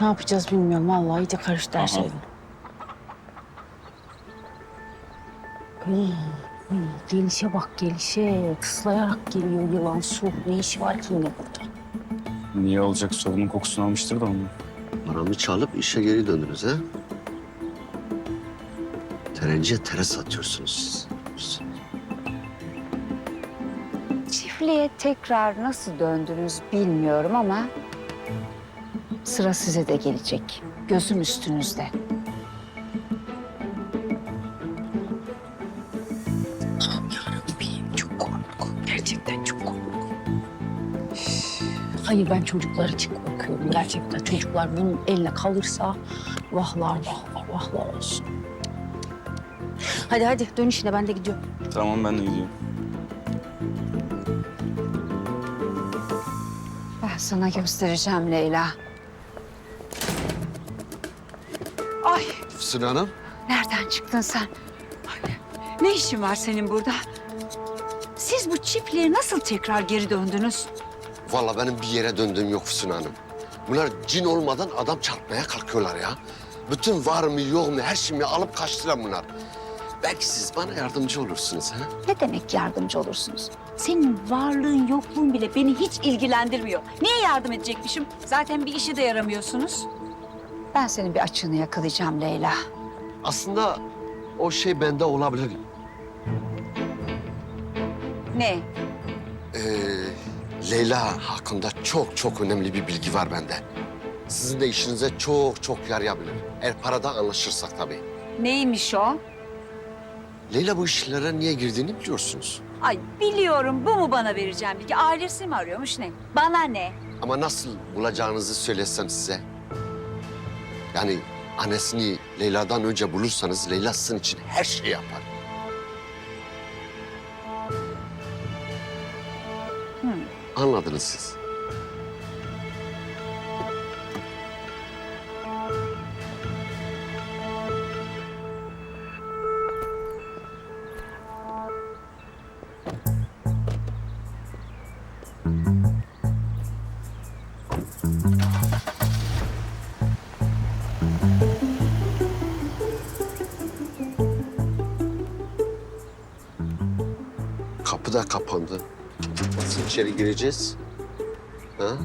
Ne yapacağız bilmiyorum. Vallahi iyice karıştı her şey. Gelişe bak gelişe. Tıslayarak geliyor yılan su. Ne işi var ki yine burada? Niye olacak sorunun kokusunu almıştır da onu. Paramı çalıp işe geri döndünüz ha? Terenciye tere satıyorsunuz siz. Çiftliğe tekrar nasıl döndünüz bilmiyorum ama sıra size de gelecek. Gözüm üstünüzde. Çok korktum. Gerçekten çok korktum. Hayır ben çocuklar için korkuyorum. Gerçekten çocuklar bunun eline kalırsa vahlar vahlar vahlar olsun. Hadi hadi dön işine ben de gidiyorum. Tamam ben de gidiyorum. Sana göstereceğim Leyla. Ay Füsun Hanım, nereden çıktın sen? Ne işin var senin burada? Siz bu çiftliğe nasıl tekrar geri döndünüz? vallahi benim bir yere döndüğüm yok Füsun Hanım. Bunlar cin olmadan adam çarpmaya kalkıyorlar ya. Bütün var mı yok mu her şeyimi alıp kaçtılar bunlar. Belki siz bana yardımcı olursunuz ha? Ne demek yardımcı olursunuz? Senin varlığın yokluğun bile beni hiç ilgilendirmiyor. Niye yardım edecekmişim? Zaten bir işe de yaramıyorsunuz. Ben senin bir açığını yakalayacağım Leyla. Aslında o şey bende olabilir. Ne? Ee, Leyla hakkında çok çok önemli bir bilgi var bende. Sizin de işinize çok çok yarayabilir. Eğer parada anlaşırsak tabii. Neymiş o? Leyla bu işlere niye girdiğini biliyorsunuz. Ay biliyorum bu mu bana vereceğim bilgi? Ailesi mi arıyormuş ne? Bana ne? Ama nasıl bulacağınızı söylesem size. Yani annesini Leyla'dan önce bulursanız Leyla sizin için her şeyi yapar. Anladınız siz. Kapı da kapandı. Nasıl içeri gireceğiz? Ha?